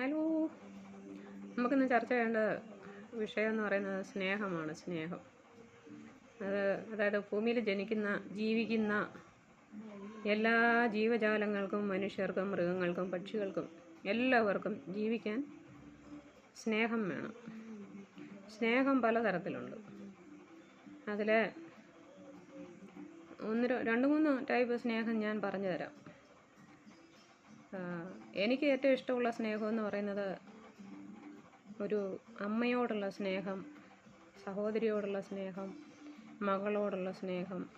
Hello. നമുക്കിന്ന് ചർച്ച ചെയ്യേണ്ട വിഷയം എന്ന് പറയുന്നത് സ്നേഹമാണ് സ്നേഹം. അത് അതായത് ഭൂമിയിൽ ജനിക്കുന്ന ജീവിക്കുന്ന എല്ലാ ജീവജാലങ്ങൾക്കും മനുഷ്യർക്കും മൃഗങ്ങൾക്കും പക്ഷികൾക്കും എല്ലാവർക്കും ജീവിക്കാൻ സ്നേഹം വേണം. സ്നേഹം പലതരത്തിലുണ്ട്. അതിൽ ഒന്ന് രണ്ട് മൂന്ന് ടൈപ്പ് സ്നേഹം ഞാൻ പറഞ്ഞു തരാം. എനിക്ക് ഏറ്റവും ഇഷ്ടമുള്ള സ്നേഹം എന്ന് പറയുന്നത് ഒരു അമ്മയോടുള്ള സ്നേഹം സഹോദരിയോടുള്ള സ്നേഹം മകളോടുള്ള സ്നേഹം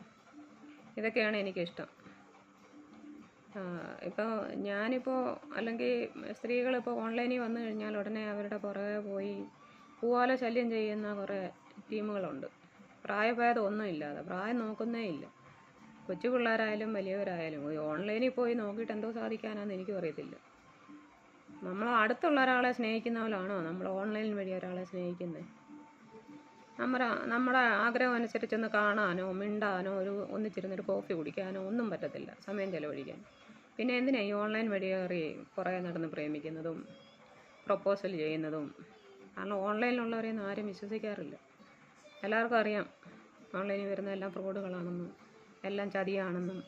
ഇതൊക്കെയാണ് എനിക്കിഷ്ടം. ഇപ്പോൾ ഞാനിപ്പോൾ അല്ലെങ്കിൽ സ്ത്രീകളിപ്പോൾ ഓൺലൈനിൽ വന്നു കഴിഞ്ഞാൽ ഉടനെ അവരുടെ പുറകെ പോയി പൂവാല ശല്യം ചെയ്യുന്ന കുറേ ടീമുകളുണ്ട്. പ്രായഭേദം ഒന്നുമില്ലാതെ പ്രായം നോക്കുന്നേ ഇല്ല. കൊച്ചു പിള്ളേരായാലും വലിയവരായാലും ഓൺലൈനിൽ പോയി നോക്കിയിട്ട് എന്തോ സാധിക്കാനാന്ന് എനിക്കും അറിയത്തില്ല. നമ്മൾ അടുത്തുള്ള ഒരാളെ സ്നേഹിക്കുന്ന പോലാണോ? നമ്മൾ ഓൺലൈൻ വഴി ഒരാളെ സ്നേഹിക്കുന്നത് നമ്മുടെ നമ്മുടെ ആഗ്രഹം അനുസരിച്ചൊന്ന് കാണാനോ മിണ്ടാനോ ഒരു ഒന്നിച്ചിരുന്നൊരു കോഫി കുടിക്കാനോ ഒന്നും പറ്റത്തില്ല സമയം ചെലവഴിക്കാൻ. പിന്നെ എന്തിനാ ഈ ഓൺലൈൻ വഴി കയറി കുറേ നടന്ന് പ്രേമിക്കുന്നതും പ്രപ്പോസൽ ചെയ്യുന്നതും? കാരണം ഓൺലൈനിലുള്ളവരെയൊന്നും ആരും വിശ്വസിക്കാറില്ല. എല്ലാവർക്കും അറിയാം ഓൺലൈനിൽ വരുന്ന എല്ലാം ഫ്രോഡുകളാണെന്നും. എല്ലാം ചതിയാണെന്നും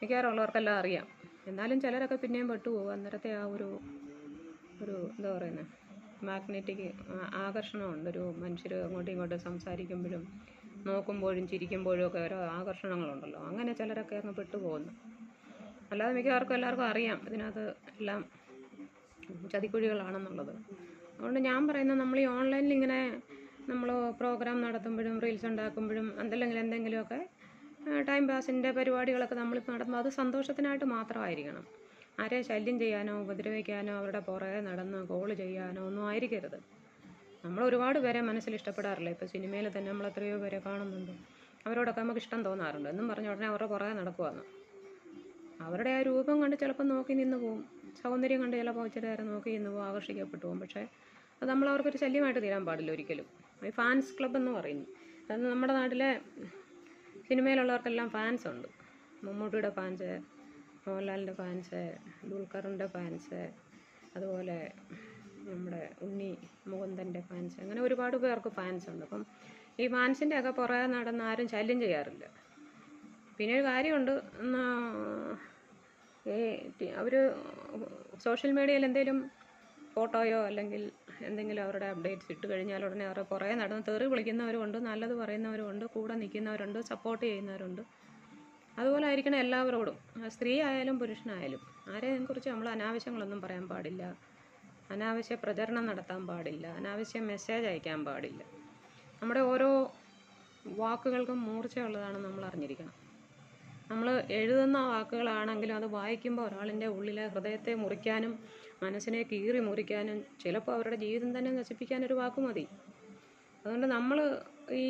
മിക്കവാറുള്ളവർക്കെല്ലാം അറിയാം. എന്നാലും ചിലരൊക്കെ പിന്നെയും പെട്ടുപോകും. അന്നേരത്തെ ആ ഒരു ഒരു എന്താ പറയുന്നത് മാഗ്നറ്റിക് ആകർഷണമുണ്ട്. ഒരു മനുഷ്യർ അങ്ങോട്ടും ഇങ്ങോട്ടും സംസാരിക്കുമ്പോഴും നോക്കുമ്പോഴും ചിരിക്കുമ്പോഴും ഒക്കെ ഓരോ ആകർഷണങ്ങളുണ്ടല്ലോ. അങ്ങനെ ചിലരൊക്കെ അങ്ങ് പെട്ടുപോകുന്നു. അല്ലാതെ മിക്കവാർക്കും എല്ലാവർക്കും അറിയാം ഇതിനകത്ത് എല്ലാം ചതിക്കുഴികളാണെന്നുള്ളത്. അതുകൊണ്ട് ഞാൻ പറയുന്നത് നമ്മൾ ഈ ഓൺലൈനിൽ ഇങ്ങനെ നമ്മൾ പ്രോഗ്രാം നടത്തുമ്പോഴും റീൽസ് ഉണ്ടാക്കുമ്പോഴും എന്തെങ്കിലും എന്തെങ്കിലുമൊക്കെ ടൈം പാസിന്റെ പരിപാടികളൊക്കെ നമ്മൾ നടത്തുമ്പോൾ അത് സന്തോഷത്തിനായിട്ട് മാത്രമായിരിക്കണം. ആരെ ശല്യം ചെയ്യാനോ ഉപദ്രവിക്കാനോ അവരുടെ പുറകെ നടന്ന് കോൾ ചെയ്യാനോ ഒന്നും ആയിരിക്കരുത്. നമ്മൾ ഒരുപാട് പേരെ മനസ്സിൽ ഇഷ്ടപ്പെടാറില്ല. ഇപ്പോൾ സിനിമയിൽ തന്നെ നമ്മൾ എത്രയോ പേരെ കാണുന്നുണ്ട്. അവരോടൊക്കെ നമുക്ക് ഇഷ്ടം തോന്നാറുണ്ട്. എന്നും പറഞ്ഞ ഉടനെ അവരുടെ പുറകെ നടക്കുവാന്ന്. അവരുടെ ആ രൂപം കണ്ട് ചിലപ്പോൾ നോക്കി നിന്ന് പോവും. സൗന്ദര്യം കണ്ട് ചിലപ്പോൾ ഇച്ചിരി നേരം നോക്കി നിന്ന് പോകും ആകർഷിക്കപ്പെട്ടു പോകും പക്ഷേ അത് നമ്മൾ അവർക്കൊരു ശല്യമായിട്ട് തീരാൻ പാടില്ല ഒരിക്കലും. ഈ ഫാൻസ് ക്ലബ്ബ് എന്ന് പറയുന്നു. അത് നമ്മുടെ നാട്ടിലെ സിനിമയിലുള്ളവർക്കെല്ലാം ഫാൻസ് ഉണ്ട്. മമ്മൂട്ടിയുടെ ഫാൻസ് മോഹൻലാലിന്റെ ഫാൻസ് ദുൽഖറിന്റെ ഫാൻസ് അതുപോലെ നമ്മുടെ ഉണ്ണി മുകുന്ദന്റെ ഫാൻസ് അങ്ങനെ ഒരുപാട് പേർക്ക് ഫാൻസ് ഉണ്ട്. അപ്പം ഈ ഫാൻസിന്റെ ഒക്കെ പുറകെ നടന്ന് ആരും ശല്യം ചെയ്യാറില്ല. പിന്നെ ഒരു കാര്യമുണ്ട് ഈ അവർ സോഷ്യൽ മീഡിയയിൽ എന്തെങ്കിലും ഫോട്ടോയോ അല്ലെങ്കിൽ എന്തെങ്കിലും അവരുടെ അപ്ഡേറ്റ്സ് ഇട്ട് കഴിഞ്ഞാൽ ഉടനെ അവരുടെ പുറകെ നടന്ന് തെറി വിളിക്കുന്നവരുമുണ്ട് നല്ലത് പറയുന്നവരുമുണ്ട് കൂടെ നിൽക്കുന്നവരുണ്ട് സപ്പോർട്ട് ചെയ്യുന്നവരുണ്ട്. അതുപോലെ ആയിരിക്കണം എല്ലാവരോടും. സ്ത്രീ ആയാലും പുരുഷനായാലും ആരെയും കുറിച്ച് നമ്മൾ അനാവശ്യങ്ങളൊന്നും പറയാൻ പാടില്ല. അനാവശ്യ പ്രചരണം നടത്താൻ പാടില്ല. അനാവശ്യ മെസ്സേജ് അയക്കാൻ പാടില്ല. നമ്മുടെ ഓരോ വാക്കുകൾക്കും മൂർച്ചയുള്ളതാണ് നമ്മൾ അറിഞ്ഞിരിക്കണം. നമ്മൾ എഴുതുന്ന വാക്കുകളാണെങ്കിലും അത് വായിക്കുമ്പോൾ ഒരാളിന്റെ ഉള്ളിലെ ഹൃദയത്തെ മുറിക്കാനും മനസ്സിനെ കീറി മുറിക്കാനും ചിലപ്പോൾ അവരുടെ ജീവിതം തന്നെ നശിപ്പിക്കാനൊരു വാക്ക് മതി. അതുകൊണ്ട് നമ്മൾ ഈ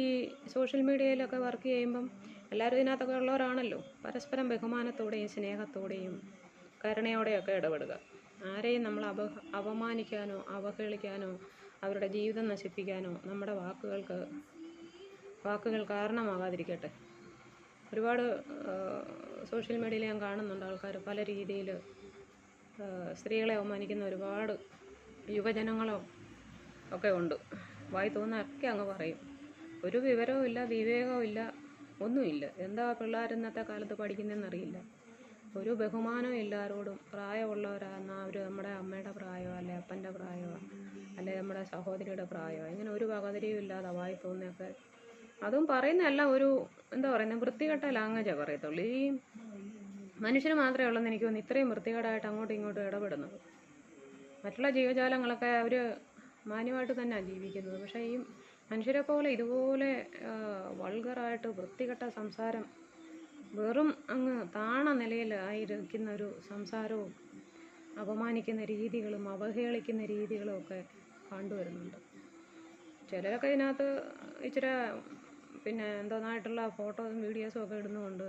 സോഷ്യൽ മീഡിയയിലൊക്കെ വർക്ക് ചെയ്യുമ്പം എല്ലാവരും ഇതിനകത്തൊക്കെ ഉള്ളവരാണല്ലോ. പരസ്പരം ബഹുമാനത്തോടെയും സ്നേഹത്തോടെയും കരുണയോടെയൊക്കെ ഇടപെടുക. ആരെയും നമ്മൾ അപ അപമാനിക്കാനോ അവഹേളിക്കാനോ അവരുടെ ജീവിതം നശിപ്പിക്കാനോ നമ്മുടെ വാക്കുകൾക്ക് വാക്കുകൾ കാരണമാകാതിരിക്കട്ടെ. ഒരുപാട് സോഷ്യൽ മീഡിയയിൽ ഞാൻ കാണുന്നുണ്ട് ആൾക്കാർ പല രീതിയിൽ സ്ത്രീകളെ അവമാനിക്കുന്ന ഒരുപാട് യുവജനങ്ങളോ ഒക്കെ ഉണ്ട്. വായി തോന്നൊക്കെ അങ്ങ് പറയും. ഒരു വിവരവും ഇല്ല വിവേകവും ഇല്ല ഒന്നുമില്ല എന്താ പിള്ളേർ ഇന്നത്തെ കാലത്ത് പഠിക്കുന്നതെന്നറിയില്ല ഒരു ബഹുമാനവും ഇല്ല ആരോടും. പ്രായമുള്ളവരാണെന്നാൽ അവർ നമ്മുടെ അമ്മയുടെ പ്രായമോ അല്ലെ അപ്പന്റെ പ്രായമോ അല്ലെ നമ്മുടെ സഹോദരിയുടെ പ്രായമോ ഇങ്ങനെ ഒരു വകതിരിയും ഇല്ലാതെ വായി തോന്നിയൊക്കെ അതും പറയുന്നതല്ല ഒരു എന്താ പറയുന്നത് വൃത്തികെട്ട ലാംഗ്വേജാണ് പറയത്തുള്ളൂ. ഈ മനുഷ്യന് മാത്രമേ ഉള്ളെന്ന് എനിക്ക് തോന്നുന്നു ഇത്രയും വൃത്തികേടായിട്ട് അങ്ങോട്ടും ഇങ്ങോട്ടും ഇടപെടുന്നത് മറ്റുള്ള ജീവജാലങ്ങളൊക്കെ അവർ മാന്യമായിട്ട് തന്നെയാണ് ജീവിക്കുന്നത്. പക്ഷേ ഈ മനുഷ്യരെ പോലെ ഇതുപോലെ വൾഗറായിട്ട് വൃത്തികെട്ട സംസാരം വെറും അങ്ങ് താണ നിലയിൽ ആയിരിക്കുന്ന ഒരു സംസാരവും അപമാനിക്കുന്ന രീതികളും അവഹേളിക്കുന്ന രീതികളും ഒക്കെ കണ്ടുവരുന്നുണ്ട്. ചിലരൊക്കെ ഇതിനകത്ത് ഇച്ചിരി പിന്നെ എന്തോന്നായിട്ടുള്ള ഫോട്ടോസും വീഡിയോസും ഒക്കെ ഇടുന്നുകൊണ്ട്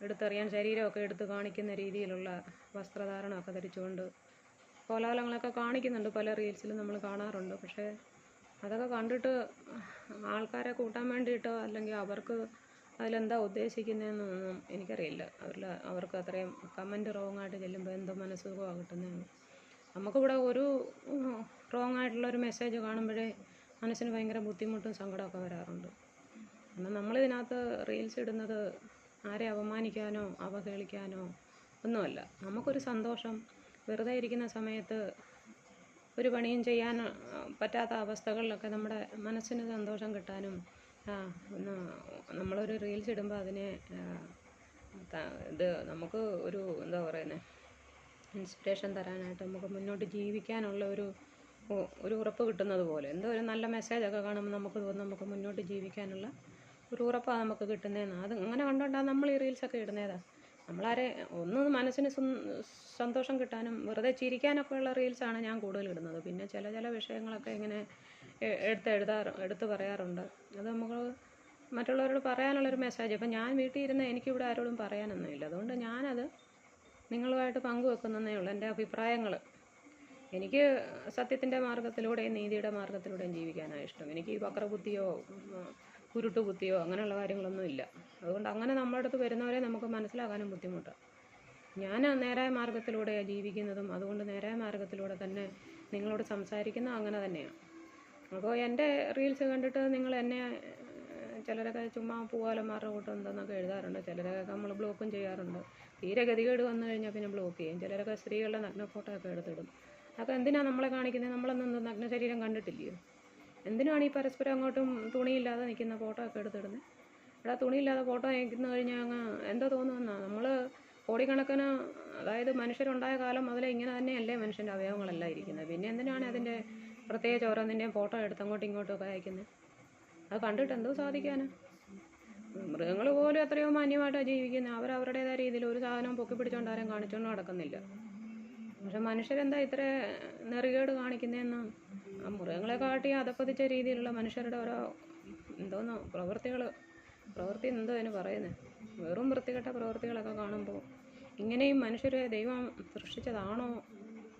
എടുത്തറിയാൻ ശരീരമൊക്കെ എടുത്ത് കാണിക്കുന്ന രീതിയിലുള്ള വസ്ത്രധാരണമൊക്കെ ധരിച്ചുകൊണ്ട് കോലാഹലങ്ങളൊക്കെ കാണിക്കുന്നുണ്ട്. പല റീൽസിലും നമ്മൾ കാണാറുണ്ട്. പക്ഷേ അതൊക്കെ കണ്ടിട്ട് ആൾക്കാരെ കൂട്ടാൻ വേണ്ടിയിട്ടോ അല്ലെങ്കിൽ അവർക്ക് അതിലെന്താ ഉദ്ദേശിക്കുന്നതെന്നൊന്നും എനിക്കറിയില്ല. അവരിൽ അവർക്ക് അത്രയും കമന്റ് റോങ് ആയിട്ട് ചെല്ലുമ്പോൾ എന്തോ മനസ്സുഖമാണ് കിട്ടുന്നതെന്ന് നമുക്കിവിടെ ഒരു റോങ് ആയിട്ടുള്ള ഒരു മെസ്സേജ് കാണുമ്പോഴേ മനസ്സിന് ഭയങ്കര ബുദ്ധിമുട്ടും സങ്കടമൊക്കെ വരാറുണ്ട്. എന്നാൽ നമ്മളിതിനകത്ത് റീൽസ് ഇടുന്നത് ആരെ അപമാനിക്കാനോ അവഹേളിക്കാനോ ഒന്നുമല്ല. നമുക്കൊരു സന്തോഷം വെറുതെ ഇരിക്കുന്ന സമയത്ത് ഒരു പണിയും ചെയ്യാൻ പറ്റാത്ത അവസ്ഥകളിലൊക്കെ നമ്മുടെ മനസ്സിന് സന്തോഷം കിട്ടാനും നമ്മളൊരു റീൽസ് ഇടുമ്പോൾ അതിനെ ഇത് നമുക്ക് ഒരു എന്താ പറയുന്നത് ഇൻസ്പിറേഷൻ തരാനായിട്ട് നമുക്ക് മുന്നോട്ട് ജീവിക്കാനുള്ള ഒരു ഒരു ഉറപ്പ് കിട്ടുന്നത് പോലെ. എന്തോ ഒരു നല്ല മെസ്സേജൊക്കെ കാണുമ്പോൾ നമുക്ക് നമുക്ക് മുന്നോട്ട് ജീവിക്കാനുള്ള ഒരു നമുക്ക് കിട്ടുന്നതെന്ന് അത് അങ്ങനെ കണ്ടുകൊണ്ടാണ് നമ്മൾ ഈ റീൽസൊക്കെ ഇടുന്നതാ. നമ്മളാരെ ഒന്ന് മനസ്സിന് സന്തോഷം കിട്ടാനും വെറുതെ ചിരിക്കാനൊക്കെ ഉള്ള റീൽസാണ് ഞാൻ കൂടുതൽ ഇടുന്നത്. പിന്നെ ചില ചില വിഷയങ്ങളൊക്കെ ഇങ്ങനെ എടുത്ത് എഴുതാറ് എടുത്ത് പറയാറുണ്ട്. അത് നമുക്ക് മറ്റുള്ളവരോട് പറയാനുള്ളൊരു മെസ്സേജ് ഇപ്പം ഞാൻ വീട്ടിൽ ഇരുന്ന് എനിക്കിവിടെ ആരോടും പറയാനൊന്നുമില്ല. അതുകൊണ്ട് ഞാനത് നിങ്ങളുമായിട്ട് പങ്കുവെക്കുന്നതേ ഉള്ളൂ. എന്റെ അഭിപ്രായങ്ങൾ എനിക്ക് സത്യത്തിന്റെ മാർഗത്തിലൂടെയും നീതിയുടെ മാർഗത്തിലൂടെയും ജീവിക്കാനാണ് ഇഷ്ടം. എനിക്ക് ഈ വക്രബുദ്ധിയോ ഉം, കുത്തിയോ അങ്ങനെയുള്ള കാര്യങ്ങളൊന്നും ഇല്ല. അതുകൊണ്ട് അങ്ങനെ നമ്മുടെ അടുത്ത് വരുന്നവരെ നമുക്ക് മനസ്സിലാകാനും ബുദ്ധിമുട്ടാണ് ഞാൻ നേരായ മാർഗത്തിലൂടെയാണ് ജീവിക്കുന്നതും അതുകൊണ്ട് നേരായ മാർഗത്തിലൂടെ തന്നെ നിങ്ങളോട് സംസാരിക്കുന്ന അങ്ങനെ തന്നെയാണ് അപ്പോൾ എന്റെ റീൽസ് കണ്ടിട്ട് നിങ്ങൾ എന്നെ ചിലരൊക്കെ ചുമ്മാ പൂവാലന്മാരുടെ കൂട്ടം എന്തെന്നൊക്കെ എഴുതാറുണ്ട്. ചിലരൊക്കെ നമ്മൾ ബ്ലോക്കും ചെയ്യാറുണ്ട്. തീരെ ഗതികേട് വന്നു കഴിഞ്ഞാൽ പിന്നെ ബ്ലോക്ക് ചെയ്യും. ചിലരൊക്കെ സ്ത്രീകളുടെ നഗ്ന ഫോട്ടോ ഒക്കെ എടുത്തിടും. അതൊക്കെ എന്തിനാണ് നമ്മളെ കാണിക്കുന്നത് നമ്മളൊന്നും നഗ്ന ശരീരം കണ്ടിട്ടില്ലയോ? എന്തിനാണ് ഈ പരസ്പരം അങ്ങോട്ടും തുണിയില്ലാതെ നിൽക്കുന്ന ഫോട്ടോ ഒക്കെ എടുത്തിടുന്നത് ഇവിടെ തുണിയില്ലാതെ ഫോട്ടോ നിൽക്കുന്ന കഴിഞ്ഞാൽ അങ്ങ് എന്താ തോന്നുമെന്നാ നമ്മൾ കോടിക്കണക്കിന് അതായത് മനുഷ്യരുണ്ടായ കാലം മുതലേ ഇങ്ങനെ തന്നെയല്ലേ മനുഷ്യന്റെ അവയവങ്ങളെല്ലാം ഇരിക്കുന്നത് പിന്നെ എന്തിനാണ് അതിന്റെ പ്രത്യേകിച്ച് ഓരോന്നിന്റെയും ഫോട്ടോ എടുത്ത് അങ്ങോട്ടും ഇങ്ങോട്ടും ഒക്കെ അയക്കുന്നത് അത് കണ്ടിട്ട് എന്തോ സാധിക്കാനാ? മൃഗങ്ങൾ പോലും എത്രയോ മാന്യമായിട്ടാണ് ജീവിക്കുന്നത് അവർ അവരുടേതായ രീതിയിൽ ഒരു സാധനം പൊക്കി പിടിച്ചുകൊണ്ട് ആരും കാണിച്ചുകൊണ്ട് നടക്കുന്നില്ല. പക്ഷെ മനുഷ്യരെന്താ ഇത്ര നെറികേട് കാണിക്കുന്നതെന്ന് ആ മൃഗങ്ങളെ കാട്ടി അധപ്പതിച്ച രീതിയിലുള്ള മനുഷ്യരുടെ ഓരോ എന്തോന്നോ പ്രവൃത്തികൾ പ്രവൃത്തി എന്തോ അതിന് പറയുന്നത് വെറും വൃത്തികെട്ട പ്രവൃത്തികളൊക്കെ കാണുമ്പോൾ ഇങ്ങനെയും മനുഷ്യരെ ദൈവം സൃഷ്ടിച്ചതാണോ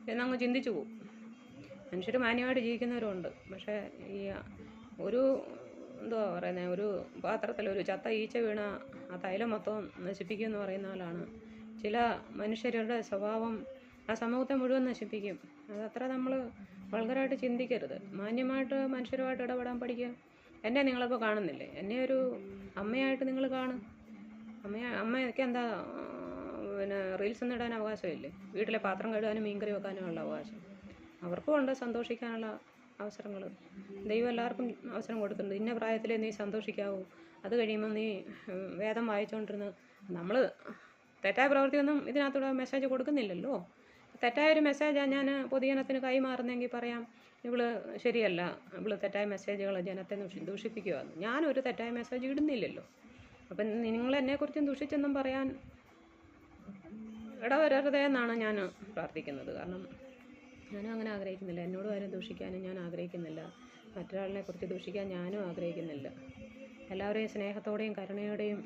എന്നങ്ങ് ചിന്തിച്ചു പോകും മനുഷ്യർ മാന്യമായിട്ട് ജീവിക്കുന്നവരുണ്ട്. പക്ഷേ ഈ ഒരു എന്തോ പറയുന്നത് ഒരു പാത്രത്തിൽ ഒരു ചത്ത ഈച്ച വീണ ആ തൈലം മൊത്തം നശിപ്പിക്കുമെന്ന് പറയുന്ന പോലാണ് ചില മനുഷ്യരുടെ സ്വഭാവം ആ സമൂഹത്തെ മുഴുവൻ നശിപ്പിക്കും. അതത്ര നമ്മൾ വൾഗറായിട്ട് ചിന്തിക്കരുത്. മാന്യമായിട്ട് മനുഷ്യരുമായിട്ട് ഇടപെടാൻ പഠിക്കുക. എന്നെ നിങ്ങളിപ്പോൾ കാണുന്നില്ലേ? എന്നെ ഒരു അമ്മയായിട്ട് നിങ്ങൾ കാണും. അമ്മ അമ്മയ്ക്ക് എന്താ പിന്നെ റീൽസ് ഒന്നും ഇടാൻ അവകാശമില്ലേ? വീട്ടിലെ പാത്രം കഴുകാനും മീൻകറി വെക്കാനും ഉള്ള അവകാശം. അവർക്കും ഉണ്ട് സന്തോഷിക്കാനുള്ള അവസരങ്ങൾ ദൈവം എല്ലാവർക്കും അവസരം കൊടുക്കുന്നുണ്ട് ഇന്ന പ്രായത്തിലേ നീ സന്തോഷിക്കാവൂ. അത് കഴിയുമ്പോൾ നീ വേദം വായിച്ചുകൊണ്ടിരുന്ന് നമ്മൾ തെറ്റായ പ്രവൃത്തിയൊന്നും ഇതിനകത്തൂടെ മെസ്സേജ് കൊടുക്കുന്നില്ലല്ലോ. തെറ്റായ ഒരു മെസ്സേജാണ് ഞാൻ പൊതുജനത്തിന് കൈമാറുന്നെങ്കിൽ പറയാം ഇവൾ ശരിയല്ല ഇവൾ തെറ്റായ മെസ്സേജുകൾ ജനത്തെ ദൂഷി- ദൂഷിപ്പിക്കുകയാണ് ഞാനൊരു തെറ്റായ മെസ്സേജ് ഇടുന്നില്ലല്ലോ. അപ്പം നിങ്ങൾ എന്നെക്കുറിച്ചും ദൂഷിച്ചെന്നും പറയാൻ ഇടവരരുതേ എന്നാണ് ഞാൻ പ്രാർത്ഥിക്കുന്നത്. കാരണം ഞാനും അങ്ങനെ ആഗ്രഹിക്കുന്നില്ല. എന്നോട് ആരും ദൂഷിക്കാനും ഞാൻ ആഗ്രഹിക്കുന്നില്ല. മറ്റൊരാളിനെ കുറിച്ച് ദൂഷിക്കാൻ ഞാനും ആഗ്രഹിക്കുന്നില്ല. എല്ലാവരെയും സ്നേഹത്തോടെയും കരുണയോടെയും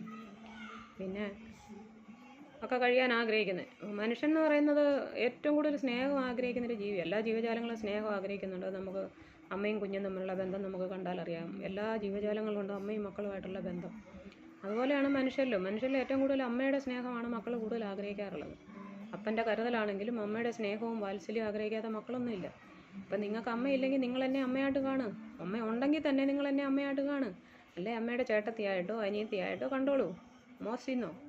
പിന്നെ ഒക്കെ കഴിയാൻ ആഗ്രഹിക്കുന്നത് മനുഷ്യൻ എന്ന് പറയുന്നത് ഏറ്റവും കൂടുതൽ സ്നേഹം ആഗ്രഹിക്കുന്ന ഒരു ജീവി എല്ലാ ജീവജാലങ്ങളും സ്നേഹം ആഗ്രഹിക്കുന്നുണ്ട്. നമുക്ക് അമ്മയും കുഞ്ഞും തമ്മിലുള്ള ബന്ധം നമുക്ക് കണ്ടാലറിയാം എല്ലാ ജീവജാലങ്ങളും ഉണ്ട് അമ്മയും മക്കളുമായിട്ടുള്ള ബന്ധം. അതുപോലെയാണ് മനുഷ്യരിലും. മനുഷ്യരിൽ ഏറ്റവും കൂടുതൽ അമ്മയുടെ സ്നേഹമാണ് മക്കൾ കൂടുതൽ ആഗ്രഹിക്കാറുള്ളത്. അപ്പന്റെ കരുതലാണെങ്കിലും അമ്മയുടെ സ്നേഹവും വാത്സല്യവും ആഗ്രഹിക്കാത്ത മക്കളൊന്നുമില്ല. അപ്പം നിങ്ങൾക്ക് അമ്മയില്ലെങ്കിൽ നിങ്ങൾ എന്നെ അമ്മയായിട്ട് കാണും. അമ്മ ഉണ്ടെങ്കിൽ തന്നെ നിങ്ങൾ എന്നെ അമ്മയായിട്ട് കാണും. അല്ലെ? അമ്മയുടെ ചേട്ടത്തിയായിട്ടോ അനിയത്തിയായിട്ടോ കണ്ടോളൂ. മോസിന്നോ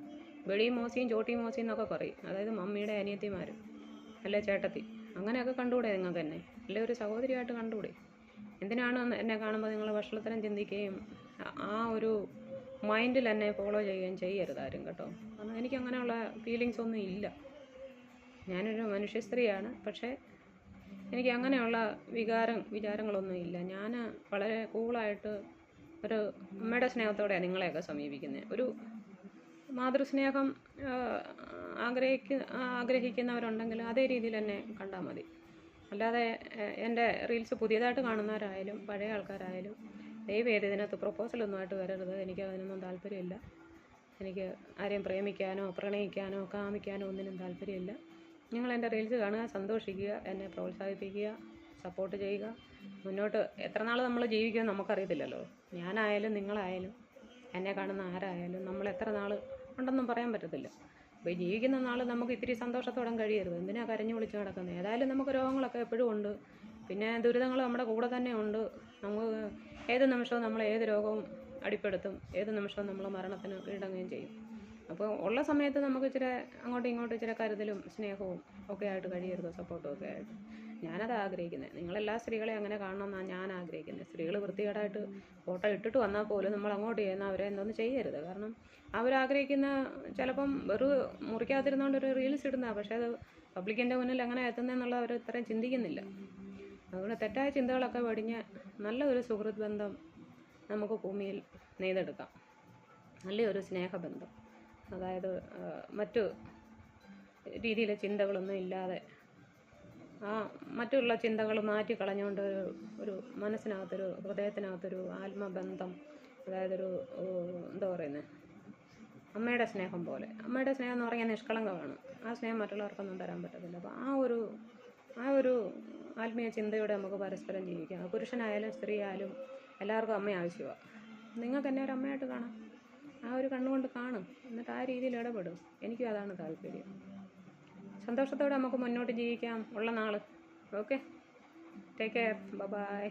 വെളി മോസിയും ചോട്ടി മോസിയും എന്നൊക്കെ പറയും. അതായത് മമ്മിയുടെ അനിയത്തിമാർ അല്ലെ ചേട്ടത്തി? അങ്ങനെയൊക്കെ കണ്ടുകൂടെ നിങ്ങൾക്ക് എന്നെ? അല്ലെ ഒരു സഹോദരിയായിട്ട് കണ്ടുകൂടെ? എന്തിനാണ് എന്നെ കാണുമ്പോൾ നിങ്ങൾ ഭക്ഷണത്തരം ചിന്തിക്കുകയും ആ- ആ ഒരു മൈൻഡിൽ എന്നെ ഫോളോ ചെയ്യുകയും ചെയ്യരുത് ആരും കേട്ടോ? കാരണം എനിക്ക് അങ്ങനെയുള്ള ഫീലിങ്സ് ഒന്നും ഇല്ല. ഞാനൊരു മനുഷ്യ സ്ത്രീയാണ്. പക്ഷേ എനിക്ക് അങ്ങനെയുള്ള വികാരം വിചാരങ്ങളൊന്നും ഇല്ല. ഞാൻ വളരെ കൂളായിട്ട് ഒരു അമ്മയുടെ സ്നേഹത്തോടെയാണ് നിങ്ങളെയൊക്കെ സമീപിക്കുന്നത് ഒരു മാതൃസ്നേഹം ആഗ്രഹിക്ക ആഗ്രഹിക്കുന്നവരുണ്ടെങ്കിൽ അതേ രീതിയിൽ തന്നെ കണ്ടാൽ മതി. അല്ലാതെ എന്റെ റീൽസ് പുതിയതായിട്ട് കാണുന്നവരായാലും പഴയ ആൾക്കാരായാലും ദയവ് ചെയ്ത് ഇതിനകത്ത് പ്രപ്പോസലൊന്നുമായിട്ട് വരരുത്. എനിക്ക് അതിനൊന്നും താല്പര്യമില്ല. എനിക്ക് ആരെയും പ്രേമിക്കാനോ പ്രണയിക്കാനോ കാമിക്കാനോ ഒന്നിനും താല്പര്യമില്ല. നിങ്ങൾ എന്റെ റീൽസ് കാണുക സന്തോഷിക്കുക എന്നെ പ്രോത്സാഹിപ്പിക്കുക സപ്പോർട്ട് ചെയ്യുക. മുന്നോട്ട് എത്ര നാൾ നമ്മൾ ജീവിക്കുമെന്ന് നമുക്കറിയത്തില്ലല്ലോ. ഞാനായാലും നിങ്ങളായാലും എന്നെ കാണുന്ന ആരായാലും നമ്മൾ എത്ര നാൾ ഉണ്ടെന്നും പറയാൻ പറ്റത്തില്ല. അപ്പോൾ ജീവിക്കുന്ന നാൾ നമുക്ക് ഇത്തിരി സന്തോഷത്തോടെ കഴിയരുത്. എന്തിനാ കരഞ്ഞു വിളിച്ച് നടക്കുന്നത് ഏതായാലും നമുക്ക് രോഗങ്ങളൊക്കെ എപ്പോഴും ഉണ്ട്. പിന്നെ ദുരിതങ്ങൾ നമ്മുടെ കൂടെ തന്നെ ഉണ്ട്. നമുക്ക് ഏത് നിമിഷവും നമ്മൾ ഏത് രോഗവും അടിപ്പെടുത്തും. ഏത് നിമിഷവും നമ്മൾ മരണത്തിന് കീഴടങ്ങുകയും ചെയ്യും. അപ്പോൾ ഉള്ള സമയത്ത് നമുക്ക് ഇച്ചിരി അങ്ങോട്ടും ഇങ്ങോട്ടും ഇച്ചിരി കരുതലും സ്നേഹവും ഒക്കെ ആയിട്ട് കഴിയരുത് സപ്പോർട്ടും ഒക്കെ ആയിട്ട്. ഞാനത് ആഗ്രഹിക്കുന്നത് നിങ്ങളെല്ലാ സ്ത്രീകളെ അങ്ങനെ കാണണമെന്നാണ് ഞാൻ ആഗ്രഹിക്കുന്നത് സ്ത്രീകൾ വൃത്തികേടായിട്ട് ഫോട്ടോ ഇട്ടിട്ട് വന്നാൽ പോലും നമ്മൾ അങ്ങോട്ട് ചെയ്യുന്ന അവരെ എന്തോന്ന് ചെയ്യരുത്. കാരണം അവരാഗ്രഹിക്കുന്ന ചിലപ്പം വെറു മുറിക്കാതിരുന്നുകൊണ്ട് ഒരു റീൽസ് ഇടുന്ന. പക്ഷേ അത് പബ്ലിക്കിന്റെ മുന്നിൽ എങ്ങനെ എത്തുന്നതെന്നുള്ള അവർ ഇത്രയും ചിന്തിക്കുന്നില്ല. അതുകൊണ്ട് തെറ്റായ ചിന്തകളൊക്കെ വെടിഞ്ഞ് നല്ല ഒരു സുഹൃത്ത് ബന്ധം നമുക്ക് ഭൂമിയിൽ നെയ്തെടുക്കാം. നല്ലൊരു സ്നേഹബന്ധം. അതായത് മറ്റു രീതിയിലെ ചിന്തകളൊന്നും ഇല്ലാതെ ആ മറ്റുള്ള ചിന്തകൾ മാറ്റി കളഞ്ഞുകൊണ്ട് ഒരു ഒരു മനസ്സിനകത്തൊരു ഹൃദയത്തിനകത്തൊരു ആത്മബന്ധം അതായത് ഒരു എന്താ പറയുന്നത് അമ്മയുടെ സ്നേഹം പോലെ. അമ്മയുടെ സ്നേഹം എന്ന് പറഞ്ഞാൽ നിഷ്കളങ്കമാണ്. ആ സ്നേഹം മറ്റുള്ളവർക്കൊന്നും തരാൻ പറ്റത്തില്ല. അപ്പോൾ ആ ഒരു ആ ഒരു ആത്മീയ ചിന്തയോടെ നമുക്ക് പരസ്പരം ജീവിക്കാം. പുരുഷനായാലും സ്ത്രീ ആയാലും എല്ലാവർക്കും അമ്മ ആവശ്യമാണ് നിങ്ങൾക്ക് എന്നെ ഒരു അമ്മയായിട്ട് കാണാം. ആ ഒരു കണ്ണുകൊണ്ട് കാണും. എന്നിട്ട് ആ രീതിയിൽ ഇടപെടും. എനിക്കും അതാണ് താല്പര്യം. സന്തോഷത്തോടെ നമുക്ക് മുന്നോട്ട് ജീവിക്കാം. ഉള്ള നാൾ ഓക്കെ ടേക്ക് കെയർ ബൈ